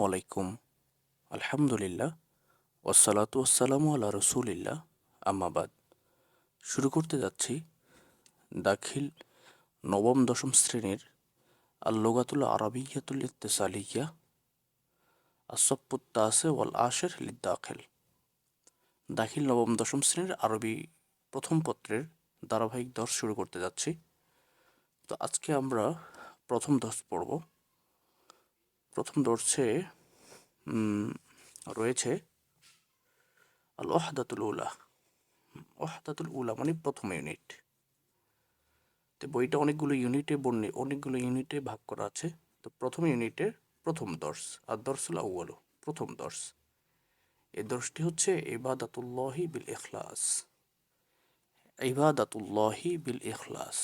আলাইকুম আলহামদুলিল্লাহ। ওসালাতু ওসালামু আল্লাহ রসুলিল্লাহ। আম্মাবাদ শুরু করতে যাচ্ছি দাখিল নবম দশম শ্রেণির আল্লোগাতুল আরবিয়াতুল ইত্তেসালিয়া আসপ্পুত্তাসে ওয়াল আশের লিদ্দাখিল। দাখিল নবম দশম শ্রেণির আরবি প্রথম পত্রের ধারাবাহিক দর্শ শুরু করতে যাচ্ছি। তো আজকে আমরা প্রথম দশ পড়ব। প্রথম দর্শে রয়েছে আল ওয়াহদাতুল উলা। ওয়াহদাতুল উলা মানে প্রথম ইউনিট। তো বইটা অনেকগুলো ইউনিটে বর্ণে, অনেকগুলো ইউনিটে ভাগ করা আছে। তো প্রথম ইউনিটের প্রথম দর্শ আর দর্শুল আউ্বালু প্রথম দর্শ। এই দর্শটি হচ্ছে ইবাদাতুল্লাহি বিল ইখলাস। ইবাদাতুল্লাহি বিল ইখলাস।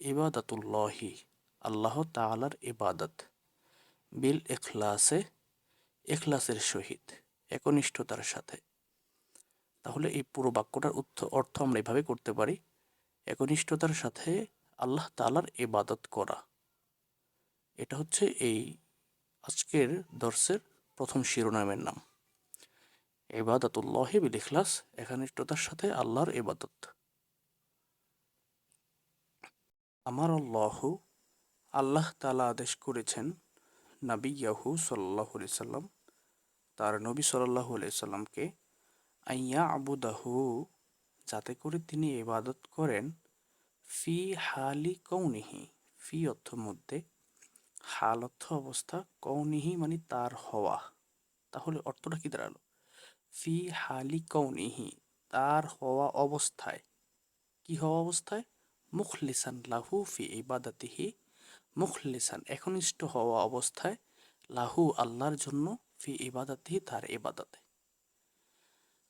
ইবাদাতুল্লাহি, আল্লাহ তাআলার ইবাদত। বিল এখলাসে, এখলাসের সহিত, একনিষ্ঠতার সাথে। তাহলে এই পুরো বাক্যটার অর্থ আমরা এভাবে করতে পারি, একনিষ্ঠতার সাথে আল্লাহ তালার এবাদত করা। এটা হচ্ছে এই আজকের দর্শের প্রথম শিরোনামের নাম। এবাদতুল্লাহ বিল ইখলাস, একনিষ্ঠতার সাথে আল্লাহর এবাদত আমার আল্লাহ আল্লাহ তালা আদেশ করেছেন নাবি ইয়াহু সাল্লাহ সাল্লাম, তার নবী সাল্লাহ সাল্লামকে আইয়া আবুদাহু, যাতে করে তিনি ইবাদত করেন, ফি হালি কৌনিহি ফি অর্থ মধ্যে হাল অর্থ অবস্থা কৌনিহি মানে তার হওয়া। তাহলে অর্থটা কি দাঁড়াল? ফি হালি কৌনিহি তার হওয়া অবস্থায়। কি হওয়া অবস্থায়? মুখলিসান লাহু ফি ইবাদাতিহি মুখলিসান, একনিষ্ঠ হওয়া অবস্থায় লাহু আল্লাহর জন্য ফি ইবাদাতিহি, তার ইবাদতে।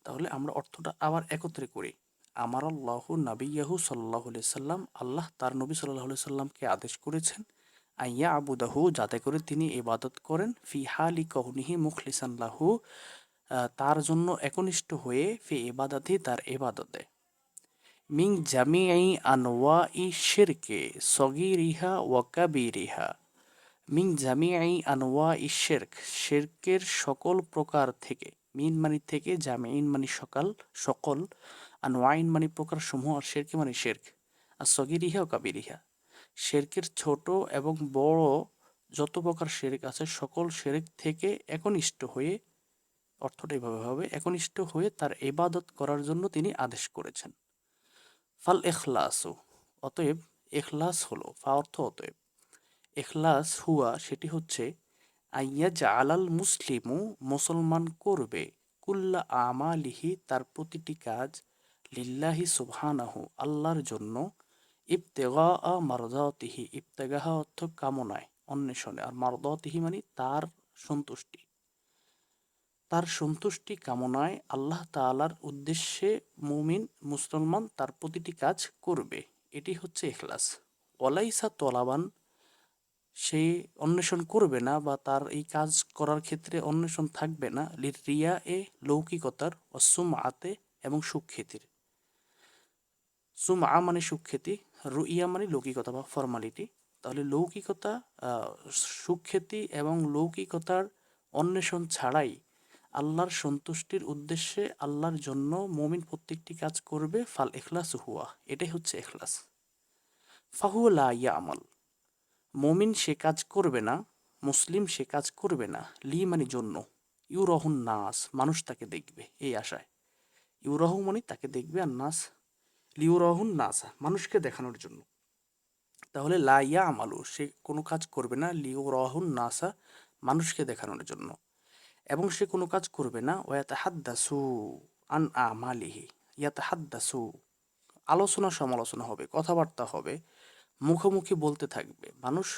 তাহলে আমরা অর্থটা আবার একত্রে করি। আমার আল্লাহ নাবিয়াহু সাল্লাহ সাল্লাম, আল্লাহ তার নবী সাল্লাহ সাল্লামকে আদেশ করেছেন আইয়া আবুদাহু যাতে করে তিনি ইবাদত করেন, ফি হালি কহনিহি মুখলিসান লাহু তার জন্য একনিষ্ঠ হয়ে ফি ইবাদাতি তার ইবাদতে। মিং জামিআই আনওয়াই শিরকে সগিরিহা ওয়া কাবিরিহা মিং জামিআই আনওয়াই শিরক শিরকের সকল প্রকার থেকে মিন মানি থেকে জামিন মানি সকাল, সকল আনওয়াইন মানি প্রকার সমূহ আর শেরকে মানে শেরক আর সগিরিহা ও কাবিরিহা শেরকের ছোট এবং বড় যত প্রকার শেরেক আছে, সকল শেরেক থেকে একনিষ্ঠ হয়ে, অর্থটা এভাবে হবে, একনিষ্ঠ হয়ে তার এবাদত করার জন্য তিনি আদেশ করেছেন। ফাল এখলাসও অতএব এখলাস হলো, ফা অর্থ অতএব। এখলাস হুয়া, সেটি হচ্ছে আইয়া জালাল মুসলিমু মুসলমান করবে কুল্লা আমালিহি, তার প্রতিটি কাজ লিল্লাহি সুবহানাহু, আল্লাহর জন্য। ইবতেগা আ মারদাতিহি, ইবতেগাহা অর্থ কামনায়, অন্বেষণে। আর মারদাতিহি মানে তার সন্তুষ্টি। তার সন্তুষ্টি কামনায় আল্লাহ তালার উদ্দেশ্যে মুমিন, মুসলমান তার প্রতিটি কাজ করবে। এটি হচ্ছে এখলাস ওলাইসা তলাবান, সে অন্বেষণ করবে না বা তার এই কাজ করার ক্ষেত্রে অন্বেষণ থাকবে না। রিয়া এ লৌকিকতার অসুম আতে এবং সুখ্যাতির। সুম আ মানে সুখ্যাতি, রুইয়া মানে লৌকিকতা বা ফর্মালিটি। তাহলে লৌকিকতা সুখ্যাতি এবং লৌকিকতার অন্বেষণ ছাড়াই আল্লাহর সন্তুষ্টির উদ্দেশ্যে আল্লাহর জন্য মমিন প্রত্যেকটি কাজ করবে, ফাল এখলাস হুয়া। এটাই হচ্ছে এখলাস ফাহুয়া ইয়া আমল মমিন সে কাজ করবে না, মুসলিম সে কাজ করবে না। লি মানে জন্য। ইউরহন নাস, মানুষ তাকে দেখবে এই আশায়। ইউরহ মানে তাকে দেখবে আর নাস। লিউরহুন নাসা, মানুষকে দেখানোর জন্য। তাহলে লা ইয়া আমালু সে কোনো কাজ করবে না। লিউরহুন নাসা, মানুষকে দেখানোর জন্য। এবং সে কোনো কাজ করবে না। ওয়াতে হাদ্দাসু আন আমালিহি ইয়াতে হাদ্দাসু আলোচনা সমালোচনা হবে, কথাবার্তা হবে, মুখোমুখি বলতে থাকবে, মানুষ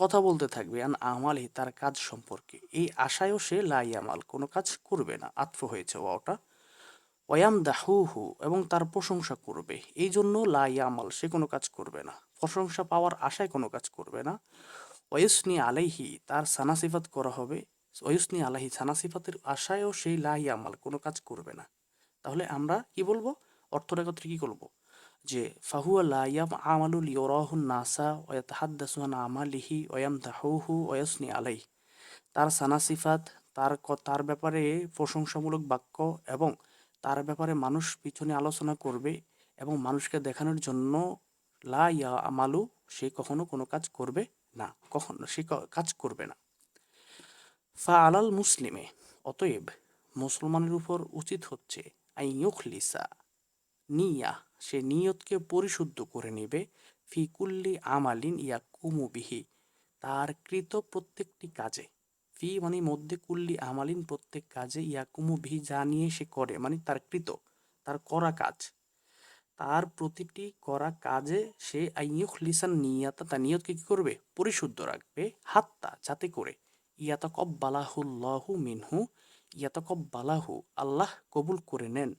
কথা বলতে থাকবে, আন আমালি তার কাজ সম্পর্কে। এই আশায়ও সে লাই আমাল কোনো কাজ করবে না, আত্ম হয়েছে ওটা ওয়াম দাহু হু এবং তার প্রশংসা করবে। এই জন্য লাই আমাল সে কোনো কাজ করবে না। প্রশংসা পাওয়ার আশায় কোনো কাজ করবে না। ওয়ুসনি আলাইহি, তার সানাসিফাত করা হবে ওয়ুসনি আলাহি সানাসিফাতের আশায়ও সেই লাই আমাল, কোনো কাজ করবে না। তাহলে আমরা কি বলব? অর্থটা একত্রে কি করব? যে ফাহুয়া লা ইয়াম আমালুল ইয়রাহুন নাসা ওয়াতাহাদ্দাসু আন আমালিহি ওয়াম তাহুহু ওয়াসনি আলাই তার সানা সিফাত, তার তার ব্যাপারে প্রশংসামূলক বাক্য এবং তার ব্যাপারে মানুষ পিছনে আলোচনা করবে এবং মানুষকে দেখানোর জন্য লা ইয়া আমালু সে কখনো কোনো কাজ করবে না, কখনো সে কাজ করবে না। ফা আলাল মুসলিমে, অতএব মুসলমানের উপর উচিত হচ্ছে আইয়ুখলিসা নিয়া, সে নিয়তকে পরিশুদ্ধ করে নেবে, ফি কুল্লি আমালিন ইয়া কুমুবিহি তার কৃত প্রত্যেকটি কাজে। ফি মানে মধ্যে কুল্লি আমালিন প্রত্যেক কাজে ইয়াকুমু বিহি যা নিয়ে সে করে মানে তার কৃত, তার করা কাজ। তার প্রতিটি করা কাজে সে আইয়ুখ লিসান নিয়াতা, তার নিয়তকে কি করবে? পরিশুদ্ধ রাখবে, হাত্তা, যাতে করে ইয়াতাকব্বালাহুল্লাহু মিনহু, ইয়াতাকব্বালাহু, আল্লাহ কবুল করে নেন।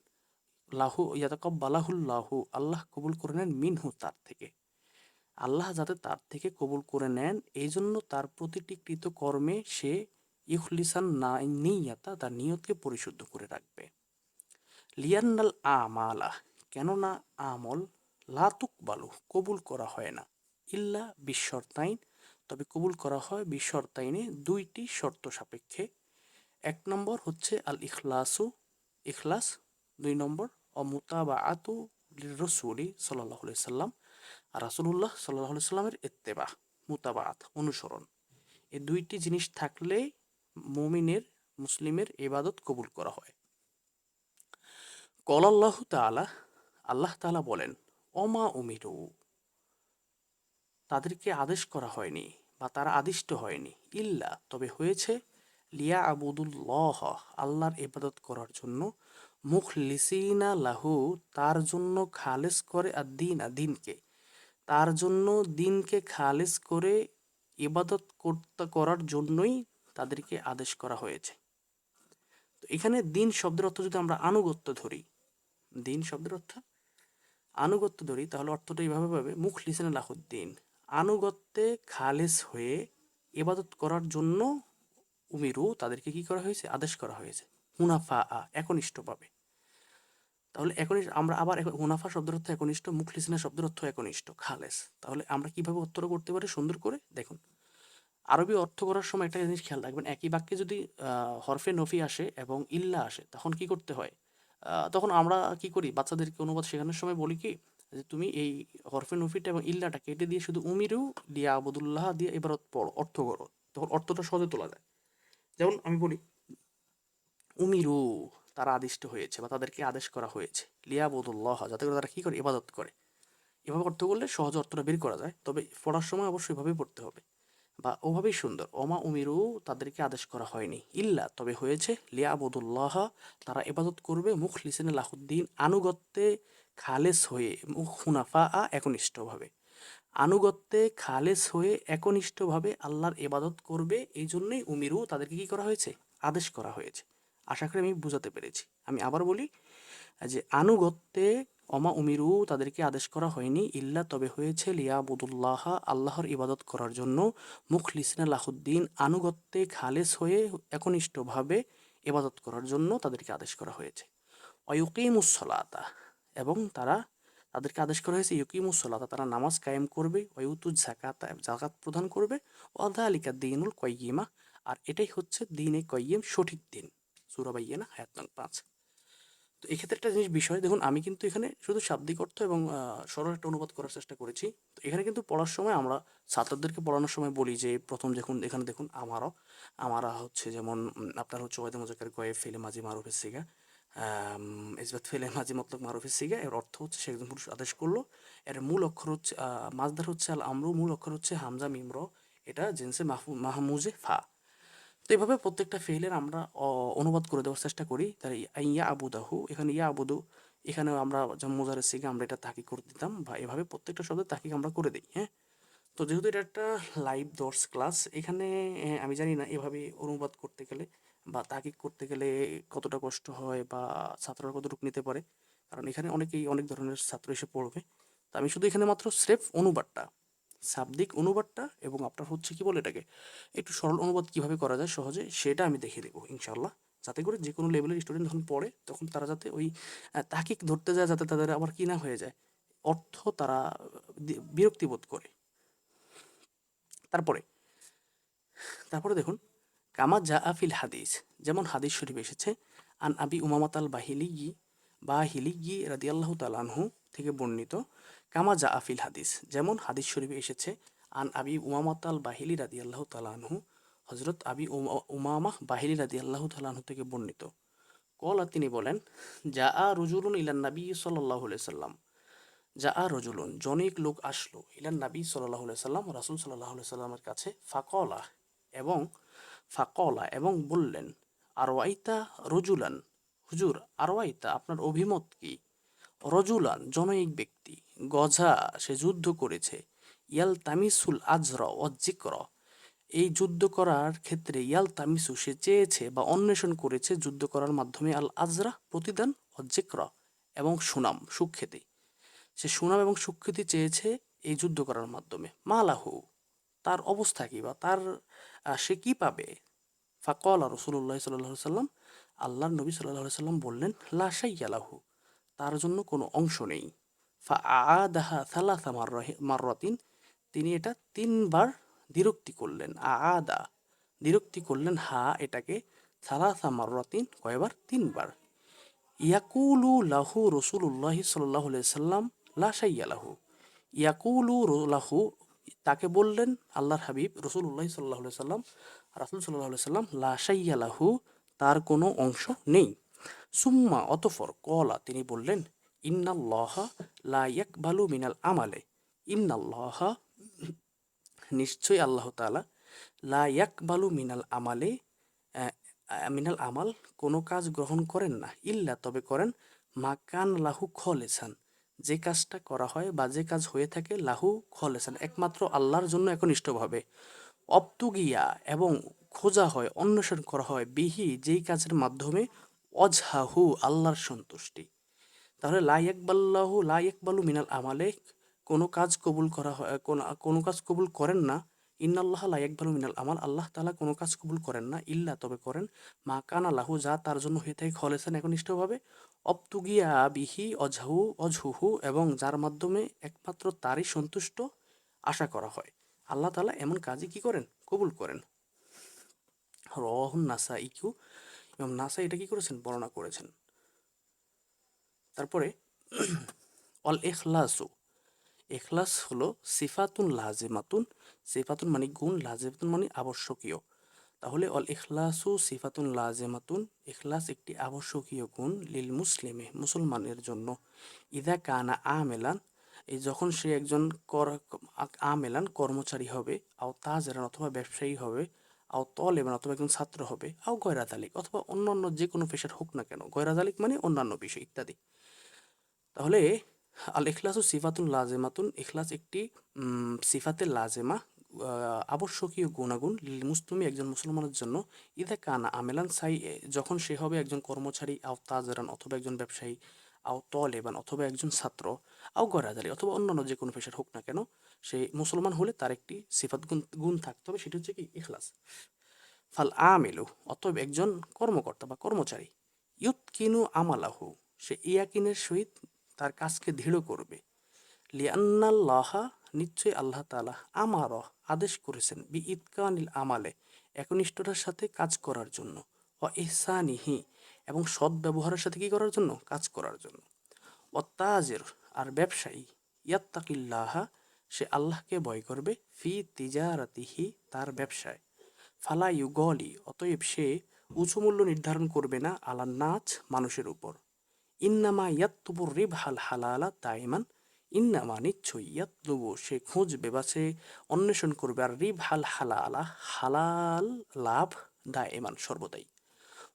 লাহু, ইয়াতাকব্বালাহুল্লাহু, আল্লাহ কবুল করে নেন মিনহু তার থেকে। আল্লাহ যাতে তার থেকে কবুল করে নেন এই জন্য তার প্রতিটি কৃত কর্মে সে ইখলিসান না নিয়াতা তার নিয়তকে পরিশুদ্ধ করে রাখবে। লিয়ান্নাল আমালা, কেননা আমল লাতুক বালু কবুল করা হয় না, ইল্লা বিশ্বর্তাইন তবে কবুল করা হয় বিশ্বর্তাইনে দুইটি শর্ত সাপেক্ষে। এক নম্বর হচ্ছে আল ইখলাসু। ইখলাস দুই নম্বর অমুতাবা আতু রসুলি সাল্লাহ সাল্লাম আর রাসুল্লাহ সাল্লাহ সাল্লামের ইত্তেবা মুতাবাত অনুসরণ। এই দুইটি জিনিস থাকলে মুমিনের, মুসলিমের ইবাদত কবুল করা হয়। কলাল্লাহ তাআলা, আল্লাহ তাআলা বলেন অমা উমিরু। তাদেরকে আদেশ করা হয়নি। বা তারা আদিষ্ট হয়নি। ইল্লা, তবে হয়েছে, লিয়া আবুদুল্লাহ, আল্লাহর ইবাদত করার জন্য। মুখ লিসিনা লাহু, তার জন্য খালেস করে আর দিন দিনকে তার জন্য দিনকে খালেস করে ইবাদত করতে, করার জন্যই তাদেরকে আদেশ করা হয়েছে। তো এখানে দিন শব্দের অর্থ যদি আমরা আনুগত্য ধরি, দিন শব্দের অর্থ আনুগত্য ধরি, তাহলে অর্থটা এইভাবে পাবে মুখ লিসেন লাহুদ্দিন আনুগত্যে খালেস হয়ে ইবাদত করার জন্য উমিরু তাদেরকে কি করা হয়েছে? আদেশ করা হয়েছে। হুনাফা আ একনিষ্ঠ পাবে তাহলে একনিষ্ঠ, আমরা আবার হুনাফা শব্দের অর্থ একনিষ্ঠ, মুখলিসিনা শব্দের অর্থ একনিষ্ঠ, খালেস। তাহলে আমরা কীভাবে উত্তর করতে পারি সুন্দর করে? দেখুন, আরবি অর্থ করার সময় একটা জিনিস খেয়াল রাখবেন, একই বাক্যে যদি হরফে নফি আসে এবং ইল্লা আসে, তখন কি করতে হয়? তখন আমরা কি করি? বাচ্চাদেরকে অনুবাদ শেখানোর সময় বলি কি যে তুমি এই হরফে নফিটা এবং ইল্লাটা কেটে দিয়ে শুধু উমিরু দিয়ে আবদুল্লাহ দিয়ে এবার পড়ো, অর্থ করো। তখন অর্থটা সহজে তোলা যায়। যেমন আমি বলি, উমিরু তারা আদিষ্ট হয়েছে বা তাদেরকে আদেশ করা হয়েছে। লিয়াবুদুল্লাহ, যাতে করে তারা কী করে? ইবাদত করে। এভাবে অর্থ করলে সহজ অর্থটা বের করা যায়। তবে পড়ার সময় অবশ্যই এভাবেই পড়তে হবে। বা ওভাবেই সুন্দর। ওমা উমিরু, তাদেরকে আদেশ করা হয়নি। ইল্লা, তবে হয়েছে, লিয়াবুদুল্লাহ, তারা এবাদত করবে মুখ লিসেন লাহুদ্দিন, আনুগত্যে খালেস হয়ে, মুখ হুনাফা আ একনিষ্ঠভাবে। আনুগত্যে খালেস হয়ে একনিষ্ঠভাবে আল্লাহর এবাদত করবে, এই জন্যই উমিরু তাদেরকে কি করা হয়েছে? আদেশ করা হয়েছে। আশা করি আমি বুঝাতে পেরেছি। আমি আবার বলি যে, আনুগত্যে অমা উমিরু তাদেরকে আদেশ করা হয়নি, ইল্লা তবে হয়েছে লিয়াবুদুল্লাহ, আল্লাহর ইবাদত করার জন্য। মুখলিসনা লাহুদ্দিন আনুগত্যে খালেস হয়ে একনিষ্ঠভাবে ইবাদত করার জন্য তাদেরকে আদেশ করা হয়েছে। অয়ুকিমুসলাতা এবং তারা তাদেরকে আদেশ করা হয়েছে ইউকিমুসলাতা তারা নামাজ কায়েম করবে অয়ুতু জাকাত জাকাত প্রদান করবে অদা আলিকা দিনুল কয়িমা আর এটাই হচ্ছে দিনে কয়িম সঠিক দিন। সুরাবাইয়ানা হায়াত পাঁচ। তো এক্ষেত্রে একটা জিনিস, বিষয়, দেখুন, আমি কিন্তু এখানে শুধু শাব্দিক অর্থ এবং সরল একটা অনুবাদ করার চেষ্টা করেছি। তো এখানে কিন্তু পড়ার সময় আমরা ছাত্রদেরকে পড়ানোর সময় বলি যে, প্রথম দেখুন, এখানে দেখুন, আমারও, আমারা হচ্ছে যেমন আপনার হচ্ছে ওয়াইদে মজাকের গয়ে ফেলে মাঝি মারুফের সিগা ইসবাত ফেলে মাঝি মতলব মারুফের সিগা, এর অর্থ হচ্ছে সে একজন পুরুষ আদেশ করল। এর মূল অক্ষর হচ্ছে মাজদার হচ্ছে আল আমরু মূল অক্ষর হচ্ছে হামজা মিমর, এটা জিনসে মাহমুজে ফা। তো এইভাবে প্রত্যেকটা ফেলের আমরা অনুবাদ করে দেওয়ার চেষ্টা করি। তার ইয়া আবুদাহু এখানে ইয়া আবুদু, এখানেও আমরা যেমন মোজারের সিগে আমরা এটা তাকি করে দিতাম বা এভাবে প্রত্যেকটা শব্দের তাকি আমরা করে দিই হ্যাঁ? তো যেহেতু এটা একটা লাইভ দর্স ক্লাস এখানে আমি জানি না এভাবে অনুবাদ করতে গেলে বা তাকিক করতে গেলে কতটা কষ্ট হয় বা ছাত্ররা কতটুকু নিতে পারে। কারণ এখানে অনেকেই অনেক ধরনের ছাত্র এসে পড়বে। তো আমি শুধু এখানে মাত্র স্রেফ অনুবাদটা শাব্দিক অনুবাদটা এবং আপনার হচ্ছে কি বলে এটাকে, একটু সরল অনুবাদ কীভাবে করা যায় সহজে সেটা আমি দেখিয়ে দেবো ইনশাল্লাহ যাতে করে যে কোনো লেভেলের স্টুডেন্ট যখন পড়ে, তখন তারা যাতে ওই তাকিক ধরতে যায় যাতে তাদের আবার কি না হয়ে যায়। অর্থ তারা বিরক্তিবোধ করে। তারপরে তারপরে দেখুন, কামা জা আফিল হাদিস, যেমন হাদিস শরীফ এসেছে, আন আবি উমামাত আল বাহিলিগি বা হিলিগি রাদিয়াল্লাহু তালানহু থেকে বর্ণিত কামা জা আফিল হাদিস। যেমন হাদিস শরীফে এসেছে, আন আবি উমামাত আল বাহিলি রাদিয়াল্লাহু তালানহু হজরত আবি উমা- উমামা বাহিলি রাদিয়াল্লাহু তালানহু থেকে বর্ণিত। কলা তিনি বলেন যা আ রুজুলুন ইলান নবী আলাইহি সাল্লাম যা আ রজুলুন জনিক লোক আসলো ইলান নবী আলাইহি সাল্লাম রাসূল আলাইহি সাল্লামের কাছে ফাকলা এবং ফাকলা এবং বললেন, আরওয়াইতা রজুলান হুজুর, আরওয়াইতা, আপনার অভিমত কি? রজুলান জনৈক ব্যক্তি গজা সে যুদ্ধ করেছে। ইয়াল তামিসুল আজর অজিক্র এই যুদ্ধ করার ক্ষেত্রে ইয়াল তামিসু সে চেয়েছে বা অন্বেষণ করেছে যুদ্ধ করার মাধ্যমে আল আজরা, প্রতিদান অজিক্র এবং সুনাম, সুখ্যাতি। সে সুনাম এবং সুখ্যাতি চেয়েছে এই যুদ্ধ করার মাধ্যমে। মালাহু তার অবস্থা কি বা তার সে কি পাবে? ফাকল রসুল্লাহ সাল্লাহ সাল্লাম আল্লাহ নবী সাল্লাহ সাল্লাম বললেন লাশাইয়ালাহু তার জন্য কোনো অংশ নেই। ফা আদাহা সালাসা মাররাতিন। তিনি এটা তিনবার দ্বিরুক্তি করলেন। আদা দ্বিরুক্তি করলেন হা, এটাকে সালাসা মাররাতিন কয়বার? তিনবার। ইয়াকুলু লাহু রসুল্লাহ সাল্লাহ সাল্লাম লাশাইয়া লাহু। ইয়াকুলু লাহু, তাকে বললেন, আল্লাহর হাবিব রসুল্লাহ সাল্লাহ সাল্লাম, রাসুল সাল্লাহ সাল্লাম লাহু, তার কোনো অংশ নেই। সুম্মা অতফর কলা, তিনি বললেন ইন্নাল্লাহা লা ইয়াকবালু মিনাল আমালে। ইন্নাল্লাহা নিশ্চয়ই আল্লাহ তাআলা লা ইয়াকবালু মিনাল আমালে মিনাল আমাল কোনো কাজ গ্রহণ করেন না, ইল্লা তবে করেন মাকান লাহু খলেসান, যে কাজটা করা হয় বা যে কাজ হয়ে থাকে লাহু খলেসান, একমাত্র আল্লাহর জন্য একনিষ্ঠভাবে। অপ্তুগিয়া এবং খোঁজা হয়, অন্বেষণ করা হয়, বিহি যেই কাজের মাধ্যমে অজহাহু আল্লাহর সন্তুষ্টি। তাহলে লাই একবাল্লাহু লাই একবালু মিনাল আমালে, কোনো কাজ কবুল করা হয়, কোন- কাজ কবুল করেন না। ইন্নাল্লাহ লাই একবালু মিনাল আমাল, আল্লাহ তালা কোনো কাজ কবুল করেন না, ইল্লা তবে করেন, মা কানা লাহু, যা তার জন্য হয়ে থাকে খলেছেন একনিষ্ঠভাবে। অপ্তুগিয়া বিহি অজহু অজহুহু এবং যার মাধ্যমে একমাত্র তারই সন্তুষ্ট আশা করা হয়। আল্লাহ তালা এমন কাজই কি করেন? কবুল করেন। রহুন নাসা ইকিউ এবং নাসা এটা কি করেছেন? বর্ণনা করেছেন। তারপরে অল এখলাসু। এখলাস হলো সিফাতুন লাজেমাতুন। সিফাতুন মানে গুণ, লাজেমাতুন মানে আবশ্যকীয়। তাহলে অল ইখলাসু সিফাতুন লাজেমাতুন। এখলাস একটি আবশ্যকীয় গুণ লিল মুসলিমে, মুসলমানের জন্য। ইদা কানা আমেলান, এই যখন সে একজন কর, আমেলান কর্মচারী হবে, আও তাজেরান অথবা ব্যবসায়ী হবে, আও তল তলেবান অথবা একজন ছাত্র হবে, আও গয়রাতালিক অথবা অন্যান্য যে কোনো পেশার হোক না কেন গয়রাতালিক মানে অন্যান্য বিষয় ইত্যাদি। তাহলে আল ইখলাস ও সিফাতুন লাজেমাতুন, ইখলাস একটি সিফাতে লাজেমা আবশ্যকীয় গুণাগুণ লিল মুসলিমি একজন মুসলমানের জন্য। ইদা কানা আমেলান সাই, যখন সে হবে একজন কর্মচারী, আও তাজরান অথবা একজন ব্যবসায়ী, আও তলেবান অথবা একজন ছাত্র, আও গরাদারি অথবা অন্যান্য যে কোনো পেশার হোক না কেন, সে মুসলমান হলে তার একটি সিফাত গুণ গুণ থাকতে হবে, সেটি হচ্ছে কি? ইখলাস। ফাল আমেলু, অতএব একজন কর্মকর্তা বা কর্মচারী ইউৎকিনু আমালাহু, সে ইয়াকিনের সহিত তার কাজকে দৃঢ় করবে। লিয়ান্নাল্লাহা নিশ্চয়ই আল্লাহ তালা আমার আদেশ করেছেন বি ইতকানিল আমালে, একনিষ্ঠতার সাথে কাজ করার জন্য ও ইহসানিহি, এবং সৎ ব্যবহারের সাথে কি করার জন্য? কাজ করার জন্য। ও তাজের, আর ব্যবসায়ী, ইয়াত্তাকিল্লাহা, সে আল্লাহকে ভয় করবে, ফি তিজারাতিহি, তার ব্যবসায়। ফালা ইউগলি, অতএব সে উঁচু মূল্য নির্ধারণ করবে না, আলা নাচ মানুষের উপর। ইন্নামা ইয়াত্তুবুর রিব হাল হালালা দাইমান ইন্নামা নিশ্চয়ই ইয়াতলুবু সে খুঁজবে বা সে অন্বেষণ করবে আর রিব হাল হালালা হালাল লাভ দাইমান সর্বদাই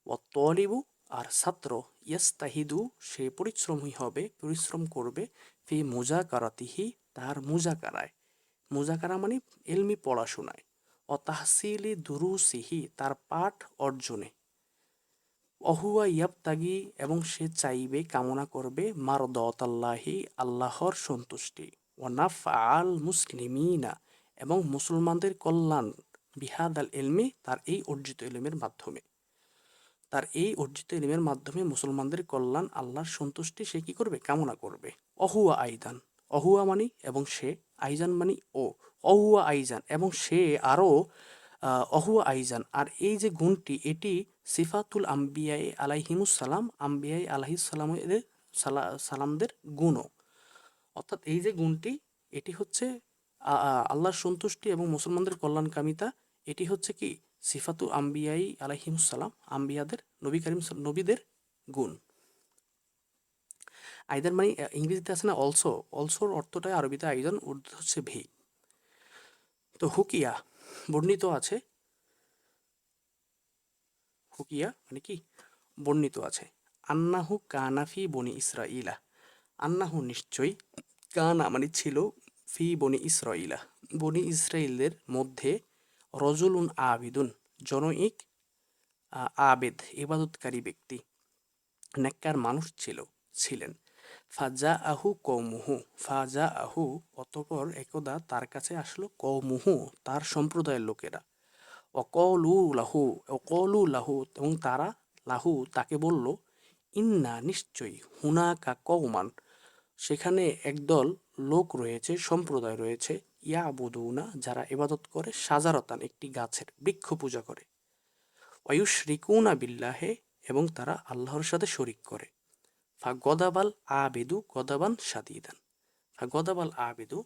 ও তলিবু আর ছাত্র ইয়াস্তাহিদু সে পরিশ্রমী হবে, পরিশ্রম করবে ফি মুজাকারাতিহি তার মুজাকারায়। মুজাকারা মানে এলমি পড়াশোনায়। ও তাহসিলি দুরুসিহি, তার পাঠ অর্জনে। অহুয়া ইয়াবতাগি এবং সে চাইবে, কামনা করবে মার মারদতাল্লাহি, আল্লাহর সন্তুষ্টি। ও নাফ আল মুসলিমিনা এবং মুসলমানদের কল্যাণ বিহাদ আল এলমে তার এই অর্জিত এলমের মাধ্যমে। তার এই অর্জিত এলিমের মাধ্যমে মুসলমানদের কল্যাণ, আল্লাহর সন্তুষ্টি সে কি করবে? কামনা করবে। অহুয়া আইদান অহুয়া মানি এবং সে আইজান মানি ও। অহুয়া আইজান এবং সে আরও অহুয়া আইজান। আর এই যে গুণটি, এটি সিফাতুল আম্বিয়াই আলাইহিমুস সালাম আম্বিয়াই আলাহিস সালামের সালা, সালামদের গুণও। অর্থাৎ এই যে গুণটি, এটি হচ্ছে আল্লাহর সন্তুষ্টি এবং মুসলমানদের কল্যাণকামিতা, এটি হচ্ছে কি? সিফাতু আম্বিয়াই আলাইহিমুসালাম আম্বিয়াদের, নবী করিম নবীদের গুণ। আইদার মানে ইংরেজিতে আছে না, অলসো। অলসোর অর্থটাই আরবিতে আইজন উর্দু হচ্ছে ভি। তো হুকিয়া, বর্ণিত আছে হুকিয়া মানে কি? বর্ণিত আছে। আন্নাহু কানাফি বনি ইসরাইলা আন্নাহু নিশ্চয়ই কানা মানে ছিল ফি বনি ইসরাইলা বনি ইসরাইলদের মধ্যে রজুলুন আবিদুন, জনৈক আবেদ, ইবাদতকারী ব্যক্তি, নেককার মানুষ ছিল, ছিলেন। ফাজা আহু কৌমুহু ফাজা আহু অতপর একদা তার কাছে আসলো কৌমুহু তার সম্প্রদায়ের লোকেরা। অকলু লাহু অকলু লাহু এবং তারা লাহু তাকে বলল, ইন্না নিশ্চয়ই হুনাকা কৌমান সেখানে একদল লোক রয়েছে, সম্প্রদায় রয়েছে ইয়া বুদুনা যারা ইবাদত করে সাজারতান একটি গাছের বৃক্ষ পূজা করে। অয়ুষ রিকুনা বিল্লাহে এবং তারা আল্লাহর সাথে শরিক করে। ফা গদাবাল আবেদু গদাবান সাদিদান ফা গদাবাল আবেদু,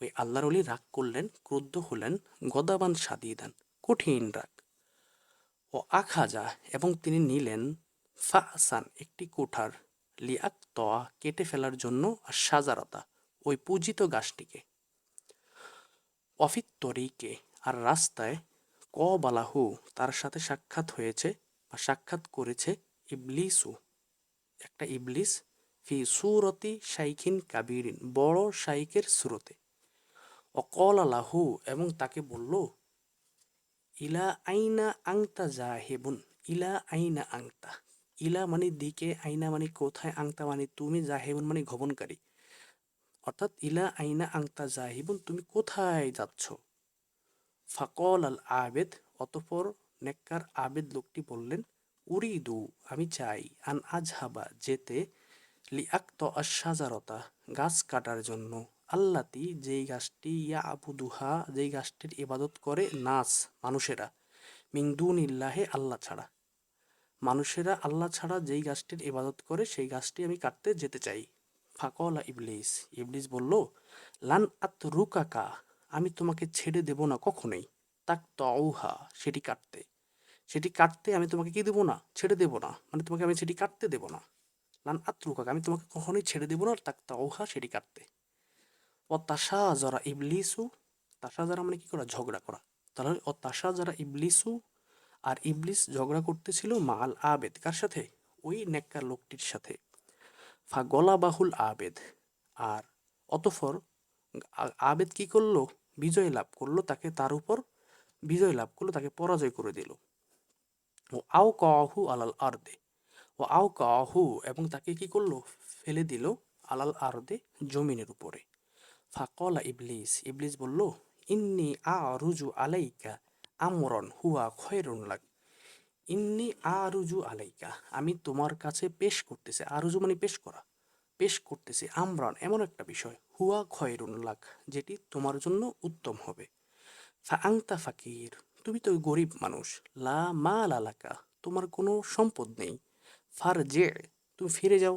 ওই আল্লাহর অলি রাগ করলেন, ক্রুদ্ধ হলেন, গদাবান সাদিদান কঠিন রাগ। ও আখাজা এবং তিনি নিলেন ফাসান একটি কোঠার লিয়াক তয়া কেটে ফেলার জন্য আর সাজারতা ওই পূজিত গাছটিকে। অফিত তরিকে আর রাস্তায় ক বালাহু তার সাথে সাক্ষাৎ হয়েছে বা সাক্ষাৎ করেছে ইবলিসু। একটা ইবলিস ফি সুরতি শাইখিন কাবিরিন, বড় শাইকের সুরতে। অকল আলাহু এবং তাকে বলল ইলা আইনা আংতা জাহেবুন ইলা আইনা আংতা ইলা মানে দিকে আইনা মানে কোথায় আংতা মানে তুমি জাহেবুন মানে ভবনকারী অর্থাৎ ইলা আইনা আংতা জাহিবুন তুমি কোথায় যাচ্ছ ফাকল আল আবেদ অতপর নেককার আবেদ লোকটি বললেন উরিদু আমি চাই আন আজহাবা যেতে লিআক্ত আশাজারতা গাছ কাটার জন্য আল্লাতি যেই গাছটি ইয়া আবুদুহা যেই গাছটির ইবাদত করে নাস, মানুষেরা। মিংদুন ইল্লাহে আল্লাহ ছাড়া। মানুষেরা আল্লাহ ছাড়া যেই গাছটির ইবাদত করে, সেই গাছটি আমি কাটতে যেতে চাই। ফাকলা ইবলিস। ইবলিস বলল, লান আত রুকাকা আমি তোমাকে ছেড়ে দেব না কখনোই। তাক তউহা সেটি কাটতে। সেটি কাটতে আমি তোমাকে কি দেবো না? ছেড়ে দেবো না। মানে তোমাকে আমি সেটি কাটতে দেবো না। লান আত রুকাকা আমি তোমাকে কখনোই ছেড়ে দেবো না। তাক তউহা সেটি কাটতে। তাসা যারা ইবলিসু তাসা যারা মানে কি করা? ঝগড়া করা। তাহলে তাসা যারা ইবলিসু আর ইবলিস ঝগড়া করতেছিল মাল আবেদ। কার সাথে? ওই নেককার লোকটির সাথে। ফা গলা বাহুল আবেদ। আর অতফর আবেদ কি করল? বিজয় লাভ করল, তাকে তার উপর বিজয় লাভ করল, তাকে পরাজয় করে দিল। ও আও কাহু আলাল আর্দে। ও আও কাহু এবং তাকে কি করল? ফেলে দিল আলাল আর্দে জমিনের উপরে। ফাকলা ইবলিস ইবলিস বলল, ইন্নি আ রুজু আলাইকা আমরন, হুয়া খয়রুন লাগ ইন্নি আরুজু আলাইকা, আমি তোমার কাছে পেশ করতেছি। আরুজু মানে পেশ করা, পেশ করতেছি, আমরান, এমন একটা বিষয়। হুয়া খয়রুন লাগ যেটি তোমার জন্য উত্তম হবে। ফা আংতা ফাকির, তুমি তো গরিব মানুষ। লা মা লালাকা তোমার কোনো সম্পদ নেই। ফার যে তুমি ফিরে যাও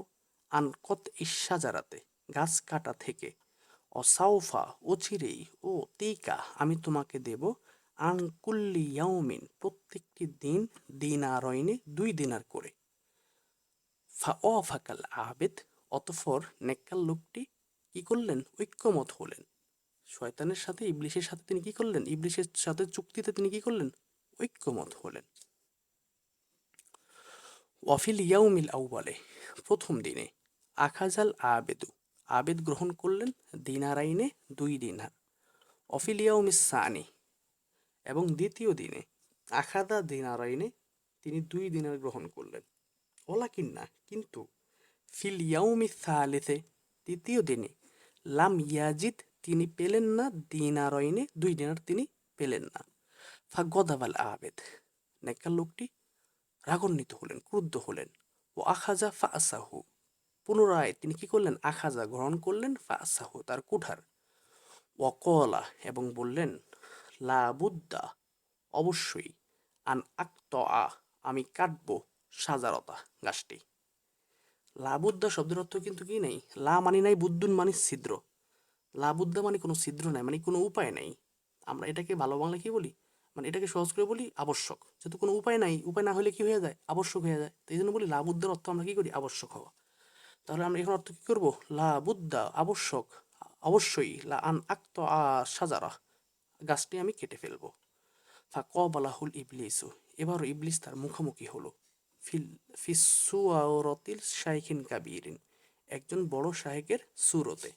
আন কত ইচ্ছা জারাতে গাছ কাটা থেকে। অসাউফা, অচিরেই ও তিকা আমি তোমাকে দেব আন কুল্লি ইয়াউমিন, প্রত্যেকটি দিন দিনারয়নে দুই দিনার করে। ফা অ ফাকাল আবেদ অতফর নেককাল লোকটি কি করলেন? ঐক্যমত হলেন। শয়তানের সাথে ইবলিশের সাথে তিনি কি করলেন? ইবলিশের সাথে চুক্তিতে তিনি কি করলেন? ঐক্যমত হলেন। ওয়াফিল ইয়াউমিল আউ বলে প্রথম দিনে আখাজাল আবেদু আবেদ গ্রহণ করলেন দিনারাইনে দুই দিনার অফিল ইয়াউমিস সানি এবং দ্বিতীয় দিনে আখাদা দিনারাইনে তিনি দুই দিনার গ্রহণ করলেন। ওলাকিন না কিন্তু ফিল ইয়াউমি সালেতে তৃতীয় দিনে লাম ইয়াজিদ তিনি পেলেন না দিনারয়নে দুই দিনার তিনি পেলেন না। ফাগদাবাল আবেদ নেকাল লোকটি রাগান্বিত হলেন, ক্রুদ্ধ হলেন। ও আখাজা ফাসাহু পুনরায় তিনি কি করলেন? আখাজা গ্রহণ করলেন ফাসাহ তার কুঠার। ওকলা এবং বললেন লাবুদ্দা অবশ্যই। আন আক্ত আ আমি কাটবো সাজারতা গাছটি। লাবুদ্দা শব্দের অর্থ কিন্তু কি নেই? লা মানি নাই বুদ্ধুন মানে ছিদ্র। লাবুদ্দা মানে কোনো ছিদ্র নাই মানে কোনো উপায় নাই। আমরা এটাকে ভালো বাংলা কি বলি? মানে এটাকে সহজ করে বলি আবশ্যক। যেহেতু কোনো উপায় নাই, উপায় না হলে কি হয়ে যায়? আবশ্যক হয়ে যায়। তো এই জন্য বলি লাবুদ্দার অর্থ আমরা কি করি? আবশ্যক হওয়া। তাহলে আমরা এখন অর্থ কি করব? লা লাবুদ্দা আবশ্যক, অবশ্যই, লা আন আক্ত আ সাজারা, গাছটি আমি কেটে ফেলব। ফা কবালাহুল ইবলিসু এবার ইবলিস তার মুখোমুখি হলো। ফিল ফিসুয়ারতিল শাইখিন কাবিরিন, একজন বড় শাহেকের সুরতে।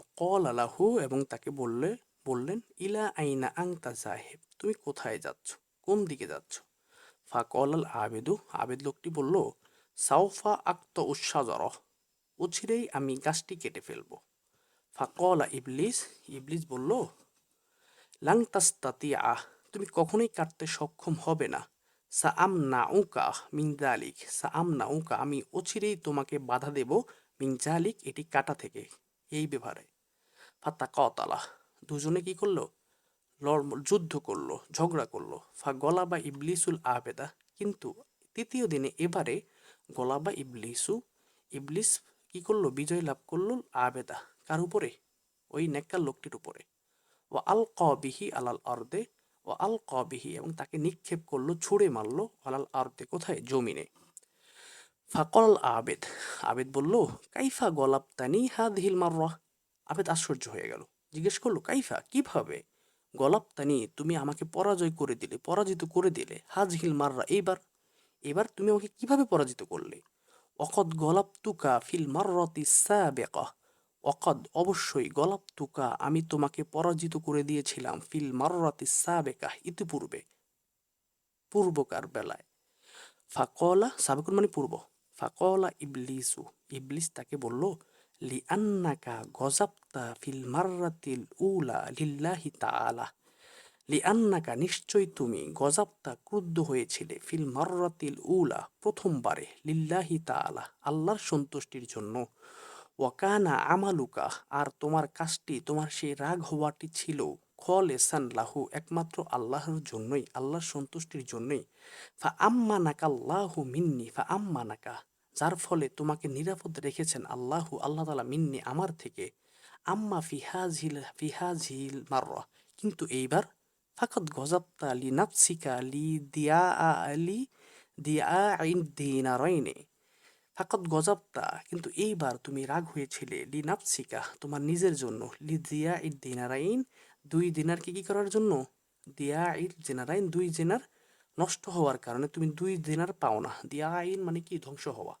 অকল আলাহু এবং তাকে বললে, বললেন, ইলা আইনা আংতা সাহেব, তুমি কোথায় যাচ্ছ? কোন দিকে যাচ্ছ? ফাকল আল আবেদু, আবেদ লোকটি বলল সাউফা আক্ত উৎসাজর উছিরেই আমি গাছটি কেটে ফেলব। ফাকলা ইবলিস ইবলিস বলল লাংতাস্তাতি আহ তুমি কখনোই কাটতে সক্ষম হবে না। সা আম না উকা মিন জালিক সা আম না উকা আমি অচিরেই তোমাকে বাধা দেব, মিন জালিক এটি কাটা থেকে, এই ব্যাপারে ফাত্তা কতালা দুজনে কি করল যুদ্ধ করল, ঝগড়া করল, ফা গলা বা ইবলিসুল আবেদা। কিন্তু তৃতীয় দিনে এবারে গলা বা ইবলিসু, ইবলিস কি করল? বিজয় লাভ করল আবেদা। কার উপরে? ওই নেককার লোকটির উপরে। ও আল বিহি আলাল আর্দে ও আল কবিহি এবং তাকে নিক্ষেপ করল, ছুঁড়ে মারলো আলাল আর্দে, কোথায়? জমিনে। ফাকল আবেদ আবেদ বলল, কাইফা গলাপ্তানি হাদহিল মাররা? আবেদ আশ্চর্য হয়ে গেল। জিজ্ঞেস করল, কাইফা, কীভাবে? গলাপ্তানি তুমি আমাকে পরাজয় করে দিলে, পরাজিত করে দিলে, হাজহিল মাররা, এইবার, এবার তুমি আমাকে কীভাবে পরাজিত করলে? অকদ গলাপ্তুকা ফিল মাররতি অকদ অবশ্যই গলাপ্তুকা আমি তোমাকে পরাজিত করে দিয়েছিলাম ফিল মাররতি সাবেকা, ইতিপূর্বে, পূর্বকার বেলায়। ফাকলা, সাবেকুন মানে পূর্ব, ফাকলা ইবলিসু, ইবলিস তাকে বলল লি আন্নাকা গজাপ্তা ফিল মাররাতিল উলা লিল্লাহি তাআলা লি আন্নাকা নিশ্চয় তুমি গজাপ্তা ক্রুদ্ধ হয়েছিলে ফিল মাররাতিল উলা প্রথমবারে লিল্লাহি তাআলা আল্লাহর সন্তুষ্টির জন্য। ওয়াকানা আমালুকা আর তোমার কাজটি, তোমার সেই রাগ হওয়াটি ছিল খলেসান লাহু একমাত্র আল্লাহর জন্যই, আল্লাহর সন্তুষ্টির জন্যই। ফা আম্মা নাকা আল্লাহু মিন্নি ফা আম্মা নাকা যার ফলে তোমাকে নিরাপদ রেখেছেন আল্লাহু, আল্লাহ তালা মিন্নি আমার থেকে। আম্মা ফিহাজিল ফিহাজিল মাররা কিন্তু এইবার ফাকাত গজাপ্তা লি নাফসিকা লি দিয়া আলি দিয়া আইন দিনারাইনে ফাকাত গজাপ্তা কিন্তু এইবার তুমি রাগ হয়েছিলে লি নাফসিকা তোমার নিজের জন্য লি দিয়া ইদ দিনারাইন দুই দিনার কি কি করার জন্য? দিয়া ইদ জেনারাইন দুই জেনার নষ্ট হওয়ার কারণে তুমি দুই দিনার পাও না। দিয়া আইন মানে কি? ধ্বংস হওয়া।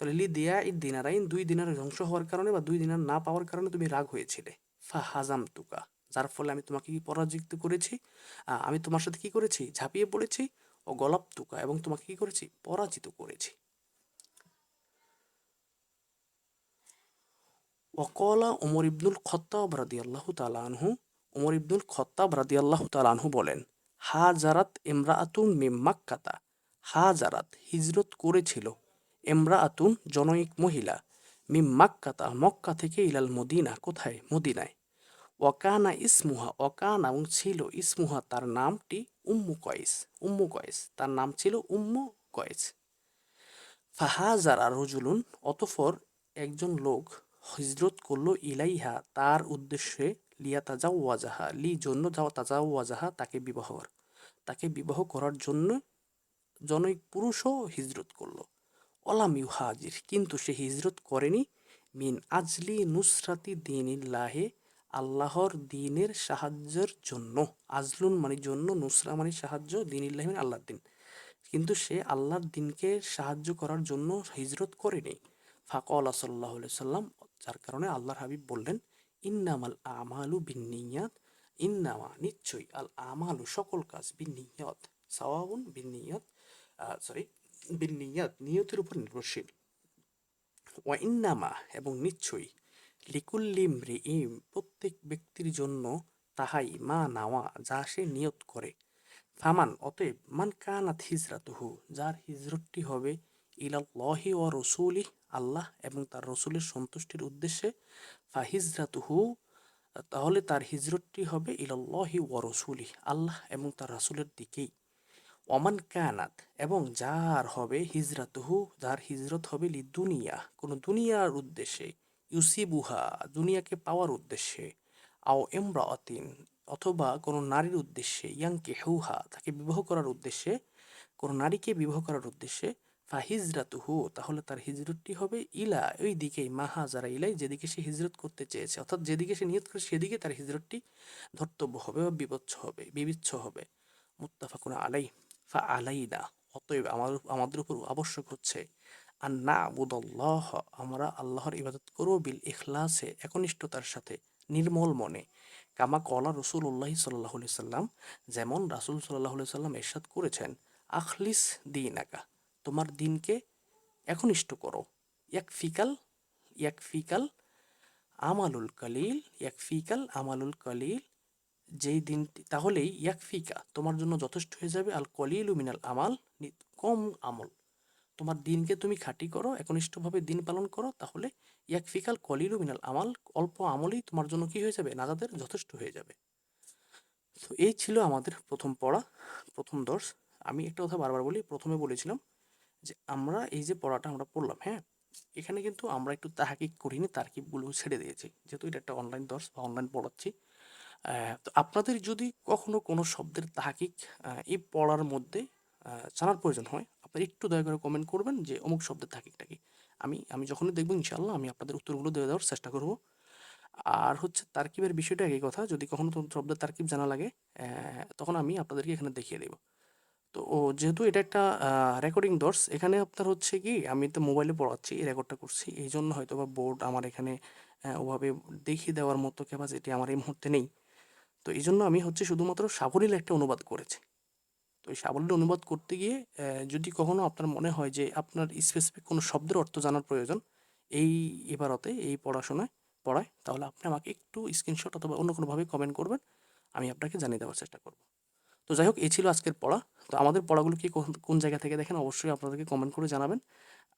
তাহলে লি দিয়া ইদ দিনারাইন দুই দিনার ধ্বংস হওয়ার কারণে বা দুই দিনার না পাওয়ার কারণে তুমি রাগ হয়েছিলে। ফা হাজাম তুকা যার ফলে আমি তোমাকে কি পরাজিত করেছি? আমি তোমার সাথে কি করেছি? ঝাঁপিয়ে পড়েছি? ও গলাপ তুকা এবং তোমাকে কি করেছি? পরাজিত করেছি। ওকলা ওমর ইবনুল খত্তাব রাদি আল্লাহ তালানহু ওমর ইবনুল খত্তাব রাদি আল্লাহ তালানহু বলেন হা জারাত ইমরাআতুন মিম্মাক্কাতা হা জারাত হিজরত করেছিল এমরা আতুন জনৈক মহিলা। মিম মাক্কাতা, মক্কা থেকে ইলাল মদিনা, কোথায়? মদিনায়। ওয়াকানা ইসমুহা, ওয়াকানা এবং ছিল ইসমুহা তার নামটি উম্মু কয়েস। উম্মু কয়েস, তার নাম ছিল উম্মু কয়েস। ফাহাজারা রজুলুন অতফর একজন লোক হিজরত করল ইলাইহা, তার উদ্দেশ্যে লিয়া তাজা ওয়াজাহা লি জন্য যাওয়া তাজা ওয়াজাহা তাকে বিবাহ তাকে বিবাহ করার জন্য জনৈক পুরুষও হিজরত করল। অলাম ইউহাজির, কিন্তু সে হিজরত করেনি। মিন আজলি নুসরাতি দিনিল্লাহে, আল্লাহর দিনের সাহায্যের জন্য। আজলুন মানে জন্য, নুসরা মানে সাহায্য, দিনিল্লাহ মানে আল্লাহর দিন। কিন্তু সে আল্লাহর দিনকে সাহায্য করার জন্য হিজরত করেনি। ফাকল সাল্লাহ সাল্লাম যার কারণে আল্লাহর হাবিব বললেন, ইন্নামাল আমালু বিনিয়াত ইন্নামা নিশ্চয়ই আল আমালু সকল কাজ বিনিয়ত সাওয়াবুন বিনিয়ত সরি বিনিয়াত নিয়তের উপর নির্ভরশীল ওয়া ইন্নামা এবং নিশ্চয়ই লিকুল্লিম ইম প্রত্যেক ব্যক্তির জন্য তাহাই মা নাওয়া যা সে নিয়ত করে। ফামান, অতএব মান কানাত হিজরাতুহু, যার হিজরতটি হবে ইলাল্লাহি ও রসুলি আল্লাহ এবং তার রসুলের সন্তুষ্টির উদ্দেশ্যে, ফা হিজরাতুহু, তাহলে তার হিজরতটি হবে ইলাল্লাহি ওয়া রসুলি আল্লাহ এবং তার রাসূলের দিকেই। ওমান কানাত এবং যার হবে হিজরাতহু, যার হিজরত হবে লি দুনিয়া কোনো দুনিয়ার উদ্দেশ্যে, ইউসিবুহা, দুনিয়াকে পাওয়ার উদ্দেশ্যে, আও এমরাতিন অথবা কোনো নারীর উদ্দেশ্যে ইয়াংকে হেউহা তাকে বিবাহ করার উদ্দেশ্যে, কোনো নারীকে বিবাহ করার উদ্দেশ্যে, ফাহিজরাতুহু, তাহলে তার হিজরতটি হবে ইলা, ওই দিকেই মাহা যারা ইলাই, যেদিকে সে হিজরত করতে চেয়েছে। অর্থাৎ যেদিকে সে নিয়ত করে, সেদিকে তার হিজরতটি ধর্তব্য হবে বা বিবচ্ছ হবে, বিবিচ্ছ হবে। মুত্তাফাকুন আলাই ফা আলাইনা অতএব আমার আমাদের উপর আবশ্যক হচ্ছে আর না আবুদল্লাহ আমরা আল্লাহর ইবাদত করব বিল ইখলাসে, একনিষ্ঠতার সাথে, নির্মল মনে। কামা কলা রসুল্লাহ সাল্লাহ সাল্লাম, যেমন রাসুল সাল্লাহ সাল্লাম এরশাদ করেছেন, আখলিস দিন আকা তোমার দিনকে একনিষ্ঠ করো। এক ফিকাল এক ফিকাল আমালুল কালিল এক ফিকাল আমালুল কালিল যেই দিনটি, তাহলেই ইয়াকফিকা, তোমার জন্য যথেষ্ট হয়ে যাবে। আল কলিলু মিনাল আমাল কম আমল। তোমার দিনকে তুমি খাঁটি করো, একনিষ্ঠভাবে দিন পালন করো, তাহলে ইয়াকফিকাল কলিলু মিনাল আমাল, অল্প আমলই তোমার জন্য কি হয়ে যাবে? নাজাদের যথেষ্ট হয়ে যাবে। তো এই ছিল আমাদের প্রথম পড়া, প্রথম দর্শ। আমি একটা কথা বারবার বলি, প্রথমে বলেছিলাম যে আমরা এই যে পড়াটা আমরা পড়লাম হ্যাঁ? এখানে কিন্তু আমরা একটু তাহাকিক করিনি, তারকিবগুলো ছেড়ে দিয়েছি। যেহেতু এটা একটা অনলাইন দর্শ বা অনলাইন পড়াচ্ছি। তো আপনাদের যদি কখনো কোনো শব্দের তাহাকিক এই পড়ার মধ্যে জানার প্রয়োজন হয়, আপনারা একটু দয়া করে কমেন্ট করবেন যে অমুক শব্দের তাহাকিকটা কি। আমি আমি যখনই দেখব ইনশাল্লাহ আমি আপনাদের উত্তরগুলো দিয়ে দেওয়ার চেষ্টা করব। আর হচ্ছে তারকিবের বিষয়টা একই কথা, যদি কখনো শব্দের তারকিব জানা লাগে তখন আমি আপনাদেরকে এখানে দেখিয়ে দেবো। তো যেহেতু এটা একটা রেকর্ডিং দর্স এখানে আপনার হচ্ছে কি, আমি তো মোবাইলে পড়াচ্ছি, এই রেকর্ডটা করছি এই জন্য হয়তো বা বোর্ড আমার এখানে ওভাবে দেখিয়ে দেওয়ার মতো ক্যাপাসিটি আমার এই মুহূর্তে নেই। তো এই জন্য আমি হচ্ছে শুধুমাত্র সাবলীল একটা অনুবাদ করেছি। তো এই সাবলীল অনুবাদ করতে গিয়ে যদি কখনো আপনার মনে হয় যে আপনার স্পেসিফিক কোনো শব্দের অর্থ জানার প্রয়োজন, এই এবারতে এই পড়াশোনায় পড়ায়, তাহলে আপনি আমাকে একটু স্ক্রিনশট অথবা অন্য কোনোভাবে কমেন্ট করবেন, আমি আপনাকে জানিয়ে দেওয়ার চেষ্টা করব। তো যাই হোক, এই ছিল আজকের পড়া। তো আমাদের পড়াগুলো কি কোন- জায়গা থেকে দেখেন, অবশ্যই আপনাদেরকে কমেন্ট করে জানাবেন।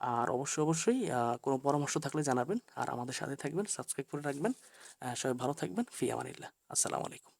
আর অবশ্যই অবশ্যই কোনো পরামর্শ থাকলে জানাবেন। আর আমাদের সাথে থাকবেন সাবস্ক্রাইব করে রাখবেন। সবাই ভালো থাকবেন। ফি আমানিল্লাহ। আসসালামু আলাইকুম।